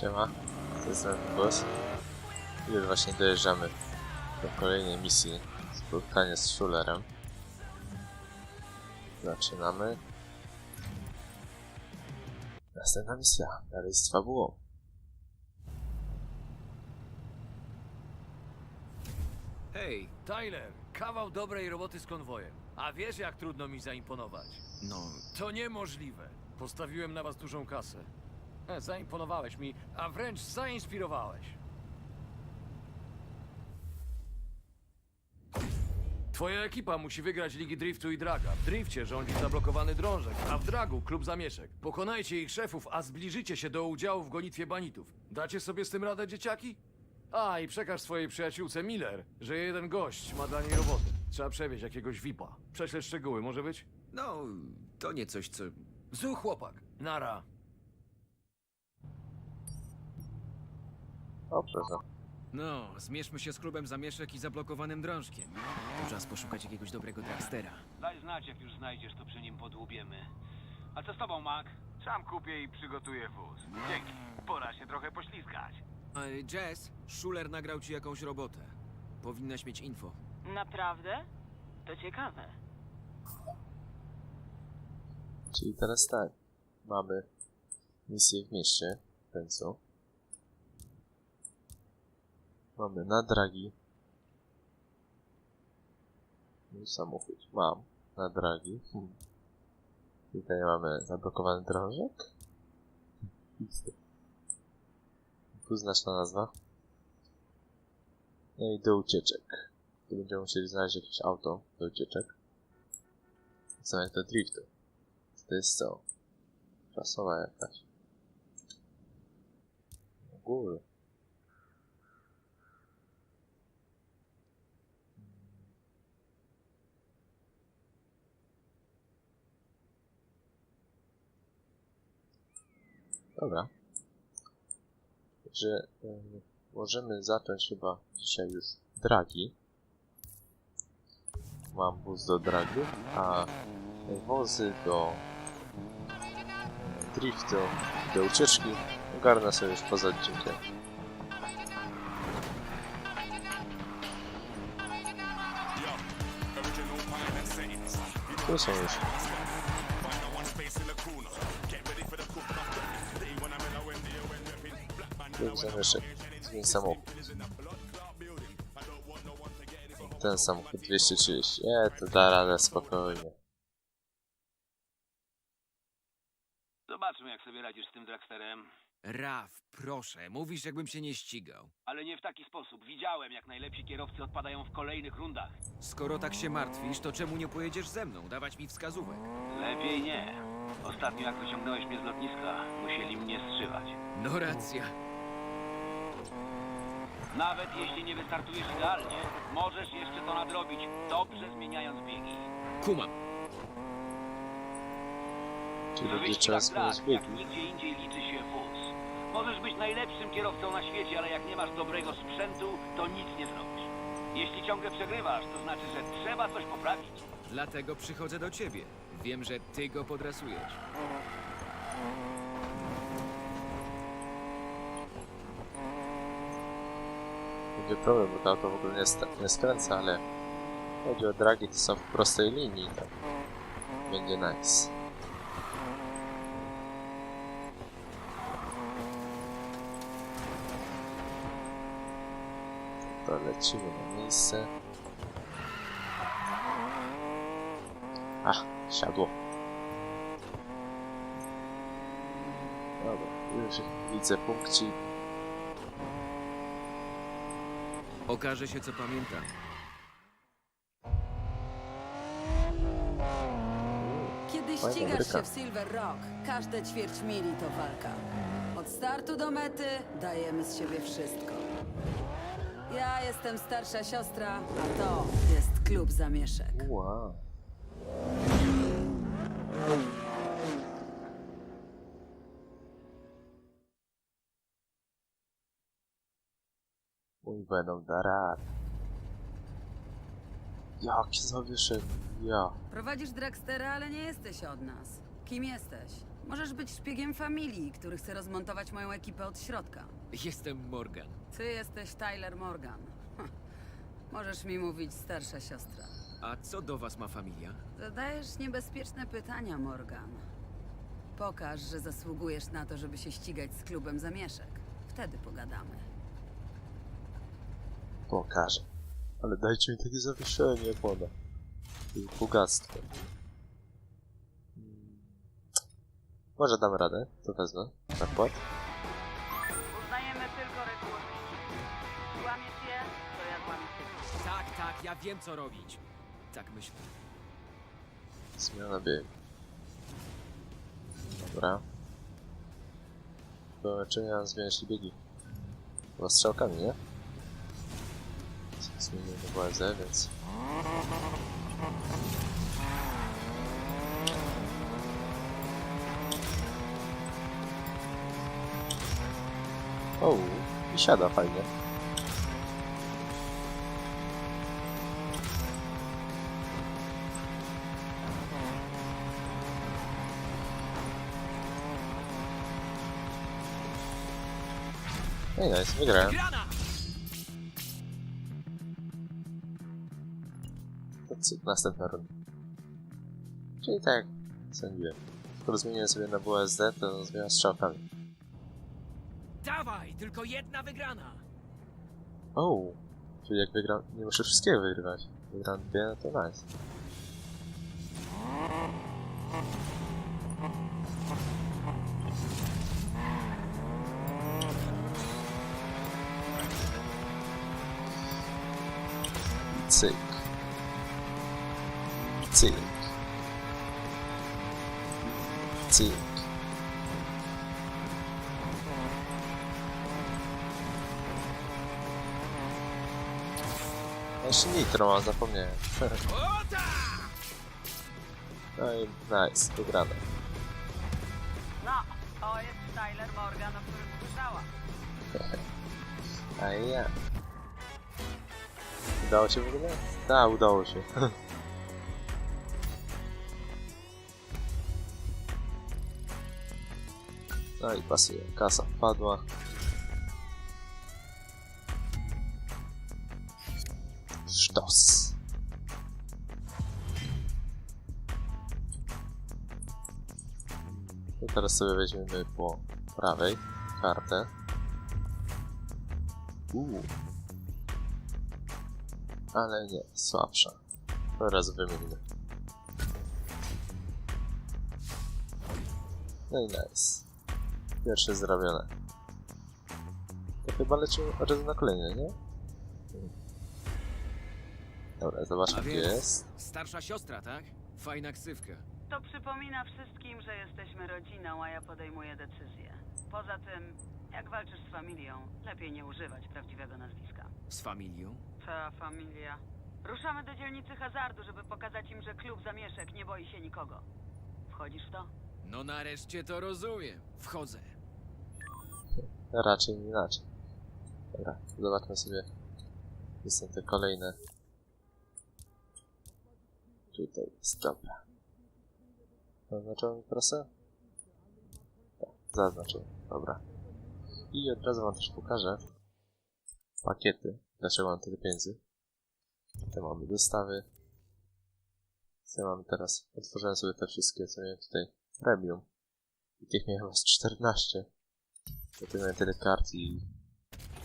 Siema, to jest ten głos. Już właśnie dojeżdżamy do kolejnej misji. Spotkanie z Schulerem. Zaczynamy. Następna misja. Dalej z fabułą. Hej, Tyler, kawał dobrej roboty z konwojem. A wiesz, jak trudno mi zaimponować? no, To niemożliwe. Postawiłem na was dużą kasę. E, zaimponowałeś mi, a wręcz zainspirowałeś. Twoja ekipa musi wygrać Ligi Driftu i Draga. W drifcie rządzi zablokowany drążek, a w dragu klub zamieszek. Pokonajcie ich szefów, a zbliżycie się do udziału w gonitwie banitów. Dacie sobie z tym radę, dzieciaki? A, i przekaż swojej przyjaciółce Miller, że jeden gość ma dla niej roboty. Trzeba przewieźć jakiegoś VIPa. Prześlę szczegóły, może być? no, to nie coś, co... Zuch chłopak. Nara. No, zmierzmy się z klubem zamieszek i zablokowanym drążkiem. Czas poszukać jakiegoś dobrego dragstera. Daj znać, jak już znajdziesz, to przy nim podłubiemy. A co z tobą, Mac? Sam kupię i przygotuję wóz. Dzięki. Pora się trochę poślizgać. E, Jess, Schuler nagrał ci jakąś robotę. Powinnaś mieć info. Naprawdę? To ciekawe. Czyli teraz tak. Mamy misję w mieście. W końcu. Mamy na dragi. Mój samochód. Mam. Na dragi. Hmm. Tutaj mamy zablokowany drążek. Dwuznaczna nazwa. No i do ucieczek. Tu będziemy musieli znaleźć jakieś auto do ucieczek. Co jak do driftu. To jest co? Klasowa jakaś. Na Dobra. Także możemy zacząć chyba dzisiaj już dragi. Mam wóz do dragi, a wozy do driftu, do ucieczki ogarnę sobie już poza odcinkiem. Tu są już. Tu zamieszek. Zmień samochód. Ten samochód 230. E, to da radę spokojnie. Zobaczmy, jak sobie radzisz z tym dragsterem. Raf, proszę, mówisz jakbym się nie ścigał. Ale nie w taki sposób. Widziałem, jak najlepsi kierowcy odpadają w kolejnych rundach. Skoro tak się martwisz, to czemu nie pojedziesz ze mną? Dawać mi wskazówek. Lepiej nie. Ostatnio, jak wyciągnąłeś mnie z lotniska, musieli mnie strzywać. No racja. Nawet jeśli nie wystartujesz idealnie, możesz jeszcze to nadrobić, dobrze zmieniając biegi. Kumam. Czyli będzie trzeba zmienić jak biegi. nigdzie indziej liczy się wóz. Możesz być najlepszym kierowcą na świecie, ale jak nie masz dobrego sprzętu, to nic nie zrobisz. Jeśli ciągle przegrywasz, to znaczy, że trzeba coś poprawić. Dlatego przychodzę do ciebie. Wiem, że ty go podrasujesz. Będzie problem, bo to auto w ogóle nie, sta- nie skręca, ale chodzi o dragi, to są w prostej linii, tak. Będzie nice. To lecimy na miejsce. Ach, siadło. Dobra, już widzę punkcik. Okaże się, co pamiętam. Kiedy Fajna ścigasz się w Silver Rock, każde ćwierć mili to walka. Od startu do mety dajemy z siebie wszystko. Ja jestem starsza siostra, a to jest klub zamieszek. Wow. Mój Venom da rad. Jaki zawieszek, ja. Prowadzisz dragstera, ale nie jesteś od nas. Kim jesteś? Możesz być szpiegiem familii, który chce rozmontować moją ekipę od środka. Jestem Morgan. Ty jesteś Tyler Morgan. Hm. Możesz mi mówić starsza siostra. A co do was ma familia? Zadajesz niebezpieczne pytania, Morgan. Pokaż, że zasługujesz na to, żeby się ścigać z klubem zamieszek. Wtedy pogadamy. Pokażę. Ale dajcie mi takie zawieszenie, jak ona. I Bogactwo. Mm. Może dam radę, to wezmę. Zakład. Uznajemy tylko reguły. Łamiesz je, to ja złamię ciebie. Tak, tak, ja wiem co robić. Tak myślę. Zmiana biegu. Dobra. Do leczenia zmieniać biegi. Chyba strzałkami, nie? Zmieniłem na WLZ, więc... O, i siada fajnie. Ej, nice, wygrałem. Następna runda. Czyli tak, sądziłem. Skoro zmieniłem sobie na WSD, to zmieniam strzałkami. Dawaj, tylko jedna wygrana! O, czyli jak wygram, nie muszę wszystkiego wygrywać. Wygram dwie, no to nice. Cyk. Cyk. Cyk. Jeszcze nitro mam, zapomniałem. No i nice, wygrane. No, to jest Tyler Morgan, o którym słyszałam. A ja. Udało się w ogóle? Tak, udało się. No i pasuje. Kasa wpadła. Sztos. I teraz sobie weźmiemy po prawej kartę. Uuu. Ale nie, słabsza. Teraz wymienimy. No i nice. Pierwsze zrobione. To chyba lecimy od razu na kolejne, nie? Dobra, zobaczmy gdzie jest. starsza siostra, tak? Fajna ksywka. To przypomina wszystkim, że jesteśmy rodziną, a ja podejmuję decyzje. Poza tym, jak walczysz z familią, lepiej nie używać prawdziwego nazwiska. Z familią? Ta familia. Ruszamy do dzielnicy hazardu, żeby pokazać im, że klub zamieszek nie boi się nikogo. Wchodzisz w to? No nareszcie to rozumiem. Wchodzę. Raczej nie inaczej. Dobra, zobaczmy sobie. Są te kolejne. Tutaj jest, dobra. Zaznaczyłem trasę? Tak, zaznaczyłem, dobra. I od razu wam też pokażę pakiety. Dlaczego mam tyle pieniędzy? Tutaj mamy dostawy. Co mamy teraz? Otworzyłem sobie te wszystkie, co miałem tutaj. Premium. I tych miałem chyba z 14. Dlatego miałem tyle kart i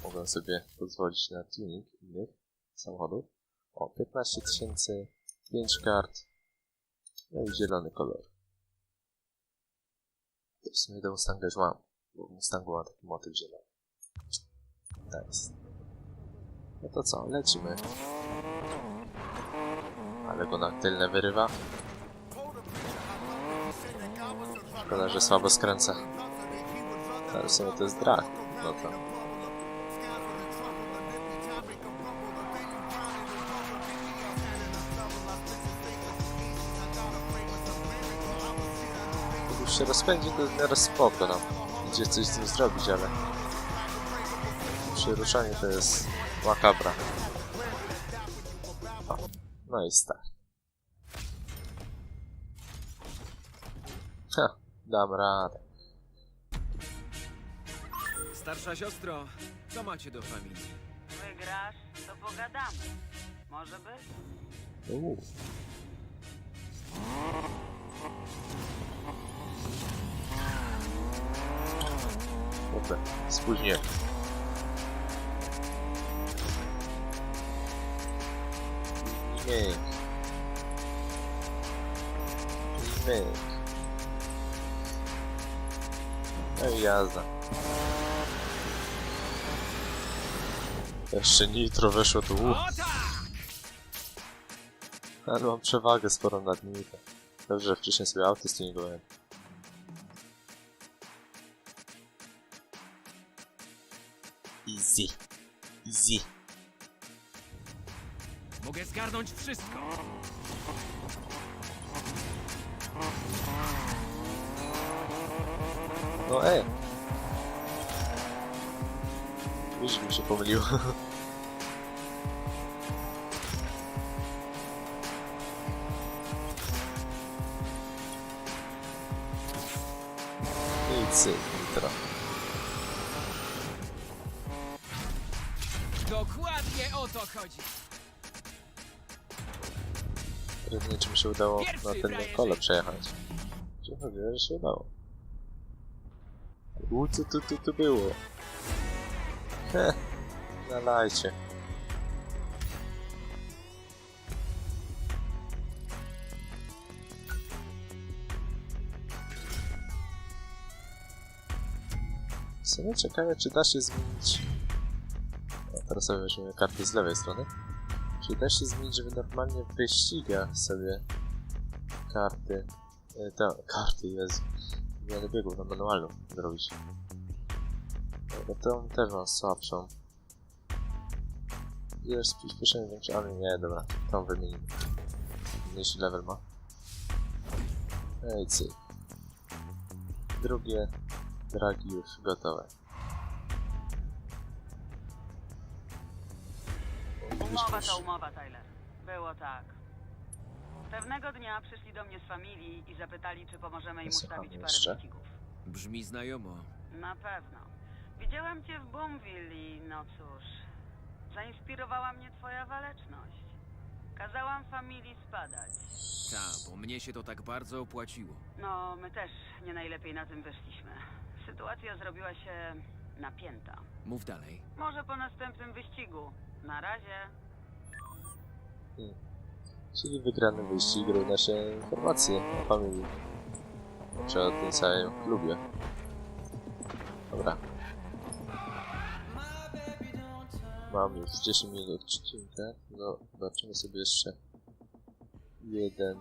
mogłem sobie pozwolić na tuning innych samochodów. O, 15 tysięcy, 5 kart, no i zielony kolor. To w sumie do Mustanga już mam, bo w Mustangu mam taki motyw zielony. Nice. No to co, lecimy. Ale go na tylne wyrywa. Szkoda, że słabo skręca. Ale w sumie to jest drag. No to. Już się rozpędzi, to w miarę spoko nam. Idzie coś z tym zrobić, ale... Przy ruszaniu to jest makabra. O, no i start. Ha, Dam radę. Starsza siostro, co macie do familii? Wygrasz, to pogadamy. Może być? Uuu. Dobra, spóźniłem. Myk. Myk. No i jazda. Jeszcze nitro weszło tu. Uff. Ale mam przewagę sporą nad nimi. Dobrze, że wcześniej sobie auty stuningowałem. Easy. Easy. Mogę zgarnąć wszystko! No e! Widzisz, mi się pomyliło. I cyk, nitro. Dokładnie o to chodzi! Czy mi się udało na frajerzy. kole przejechać. Gdzie chodzi, że się udało. U, co tu, tu, tu było? Nalajcie. Sumie ciekawe, czy da się zmienić... O, teraz sobie weźmiemy karty z lewej strony. Czy da się zmienić, żeby normalnie w wyścigach sobie karty... E, te, karty, Jezu. Zmianę biegów na manualną zrobić. Dobra, tą też mam słabszą. Jest przyspieszenie większe, ale nie, dobra. Tą wymienimy. Mniejszy level ma. Ej, cyk. Drugie dragi już gotowe. Umowa to umowa, Tyler. Było tak. Pewnego dnia przyszli do mnie z familii i zapytali, czy pomożemy im Słucham ustawić parę jeszcze. wyścigów. Brzmi znajomo. Na pewno. Widziałem cię w Boomville i no cóż, zainspirowała mnie twoja waleczność. Kazałam familii spadać. Ta, bo mnie się to tak bardzo opłaciło. No, my też nie najlepiej na tym wyszliśmy. Sytuacja zrobiła się napięta. Mów dalej. Może po następnym wyścigu. Na razie. Czyli wygrany wyścig równa się informacje o familii. Znaczy o tym samym klubie. Dobra. Mam już 10 minut odcinka. No, zobaczymy sobie jeszcze jeden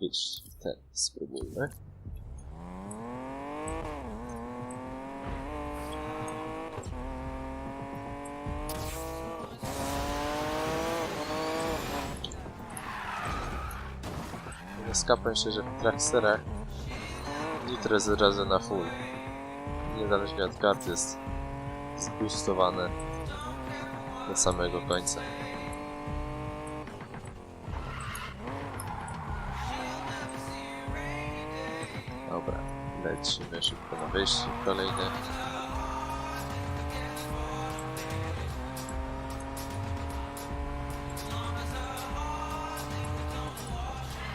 wyścig. Ten spróbujmy. Skapę się, że w Tracksterach nitro jest od razu na full. Niezależnie od karty jest zboostowane do samego końca. Dobra, lecimy szybko na wyścig kolejny.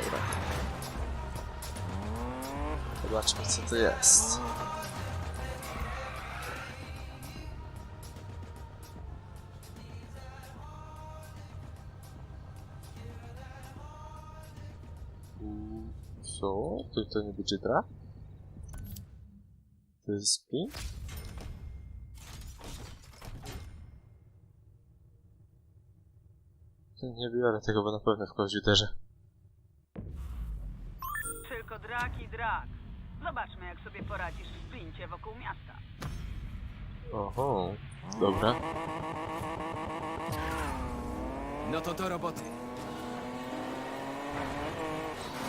Dobra. Zobaczmy co to jest. Co? To, będzie drag? To jest sprint? Nie biorę tego, bo na pewno w komputerze. Tylko drak i drak. Zobaczmy, jak sobie poradzisz w sprincie wokół miasta. Oho, dobra. No to do roboty.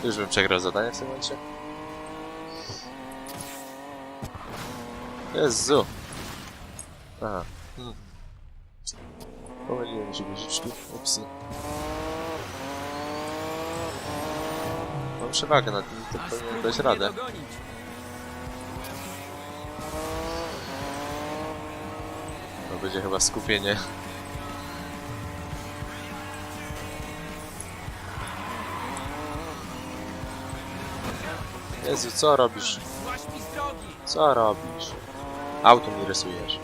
Już bym przegrał zadanie w tym momencie. Jezu! Aha. Hmm. Pomyliłem się guziczki. Upsi. Mam przewagę nad nimi, to powinien dać radę. To będzie chyba skupienie. Jezu, co robisz? Co robisz? Auto mi rysujesz.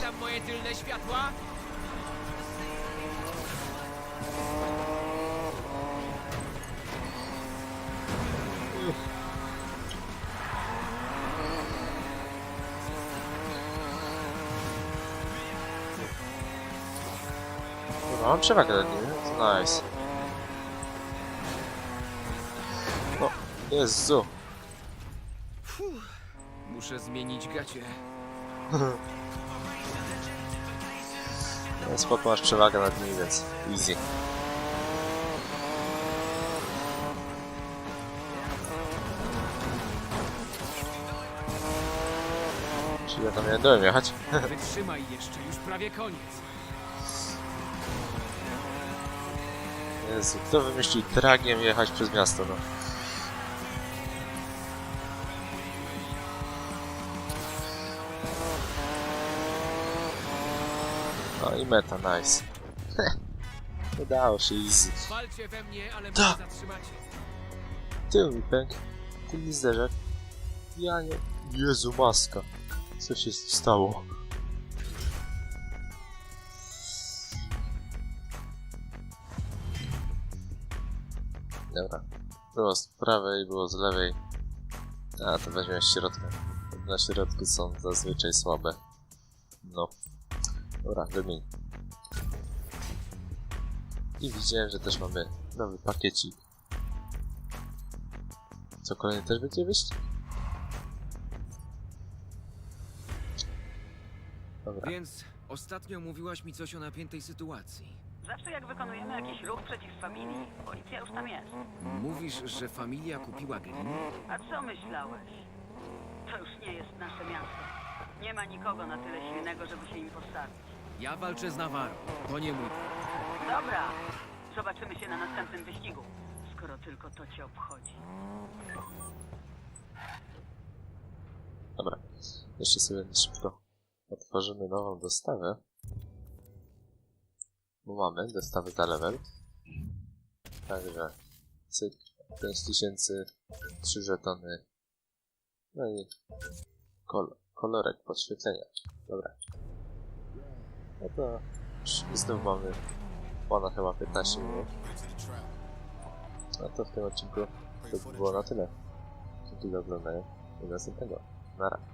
Tam moje tylne światła? Kurwa, mam przewagę nad nimi, to nice. O, Jezu. Muszę zmienić gacie. No, Spoko, masz przewagę nad nimi, więc easy. Czyli ja tam nie dałem jechać? Wytrzymaj jeszcze, już prawie koniec. Jezu, kto wymyślił dragiem jechać przez miasto, no? No i meta, nice. Udało się, easy. Walcie we mnie, ale mnie Tak. zatrzymacie. Tył mi pękł. Tył mi zderzak. Ja nie... Jezu, maska. Co się stało? Było z prawej, było z lewej. A, to weźmiemy środka. Na środku są zazwyczaj słabe. No. Dobra, wymień. I widziałem, że też mamy nowy pakiecik. Co kolejny też będzie wyjść? Dobra. Więc ostatnio mówiłaś mi coś o napiętej sytuacji. Zawsze jak wykonujemy jakiś ruch przeciw familii, policja już tam jest. Mówisz, że familia kupiła glin? A co myślałeś? To już nie jest nasze miasto. Nie ma nikogo na tyle silnego, żeby się im postawić. Ja walczę z Navarro. To nie mój. Dobra, zobaczymy się na następnym wyścigu. Skoro tylko to cię obchodzi. Dobra. Jeszcze sobie szybko otworzymy nową dostawę. Bo mamy dostawę za level. Także cyk, 5000, 3 żetony. No i kol kolorek podświetlenia. Dobra. No to znów mamy ponad chyba 15 minut. No to w tym odcinku to by było na tyle. Dzięki za oglądanie i następnego. Nara.